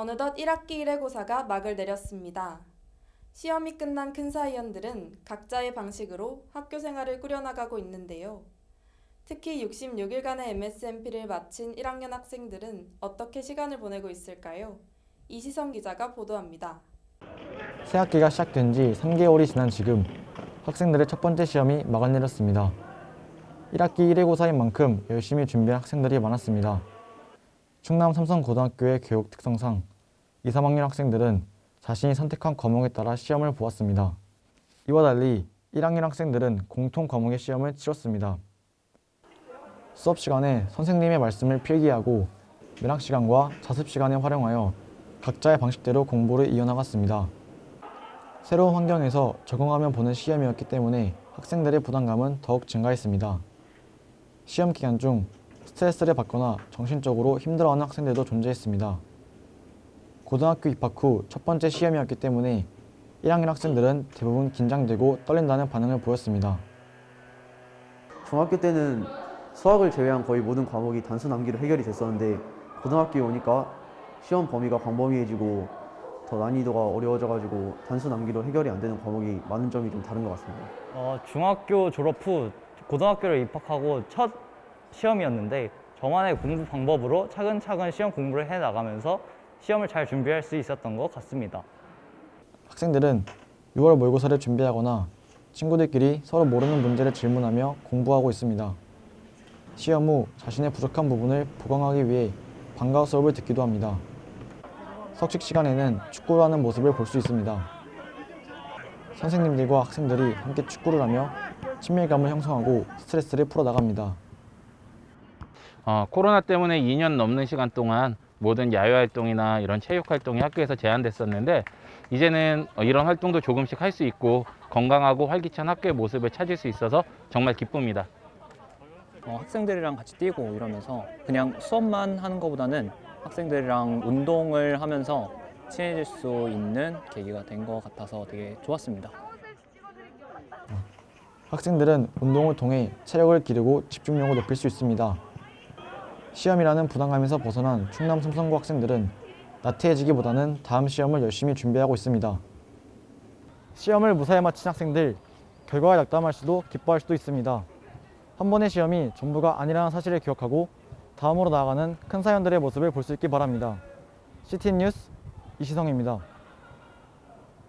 어느덧 1학기 1회고사가 막을 내렸습니다. 시험이 끝난 큰 사위원들은 각자의 방식으로 학교 생활을 꾸려나가고 있는데요. 특히 66일간의 MSMP를 마친 1학년 학생들은 어떻게 시간을 보내고 있을까요? 이시성 기자가 보도합니다. 새학기가 시작된 지 3개월이 지난 지금 학생들의 첫 번째 시험이 막을 내렸습니다. 1학기 1회고사인 만큼 열심히 준비한 학생들이 많았습니다. 충남 삼성고등학교의 교육 특성상 2, 3학년 학생들은 자신이 선택한 과목에 따라 시험을 보았습니다. 이와 달리 1학년 학생들은 공통 과목의 시험을 치렀습니다. 수업 시간에 선생님의 말씀을 필기하고 면학 시간과 자습 시간을 활용하여 각자의 방식대로 공부를 이어나갔습니다. 새로운 환경에서 적응하며 보는 시험이었기 때문에 학생들의 부담감은 더욱 증가했습니다. 시험 기간 중 스트레스를 받거나 정신적으로 힘들어하는 학생들도 존재했습니다. 고등학교 입학 후 첫 번째 시험이었기 때문에 1학년 학생들은 대부분 긴장되고 떨린다는 반응을 보였습니다. 중학교 때는 수학을 제외한 거의 모든 과목이 단순 암기로 해결이 됐었는데 고등학교에 오니까 시험 범위가 광범위해지고 더 난이도가 어려워져가지고 단순 암기로 해결이 안 되는 과목이 많은 점이 좀 다른 것 같습니다. 어, 중학교 졸업 후 고등학교를 입학하고 첫 시험이었는데 저만의 공부 방법으로 차근차근 시험 공부를 해 나가면서 시험을 잘 준비할 수 있었던 것 같습니다. 학생들은 6월 모의고사를 준비하거나 친구들끼리 서로 모르는 문제를 질문하며 공부하고 있습니다. 시험 후 자신의 부족한 부분을 보강하기 위해 방과 후 수업을 듣기도 합니다. 석식 시간에는 축구를 하는 모습을 볼 수 있습니다. 선생님들과 학생들이 함께 축구를 하며 친밀감을 형성하고 스트레스를 풀어나갑니다. 어, 코로나 때문에 2년 넘는 시간 동안 모든 야외 활동이나 이런 체육 활동이 학교에서 제한됐었는데 이제는 어, 이런 활동도 조금씩 할 수 있고 건강하고 활기찬 학교의 모습을 찾을 수 있어서 정말 기쁩니다. 어, 학생들이랑 같이 뛰고 이러면서 그냥 수업만 하는 것보다는 학생들이랑 운동을 하면서 친해질 수 있는 계기가 된 것 같아서 되게 좋았습니다. 학생들은 운동을 통해 체력을 기르고 집중력을 높일 수 있습니다. 시험이라는 부담감에서 벗어난 충남 삼성고 학생들은 나태해지기보다는 다음 시험을 열심히 준비하고 있습니다. 시험을 무사히 마친 학생들, 결과가 낙담할 수도 기뻐할 수도 있습니다. 한 번의 시험이 전부가 아니라는 사실을 기억하고 다음으로 나아가는 큰 사연들의 모습을 볼 수 있기 바랍니다. CT 뉴스 이시성입니다.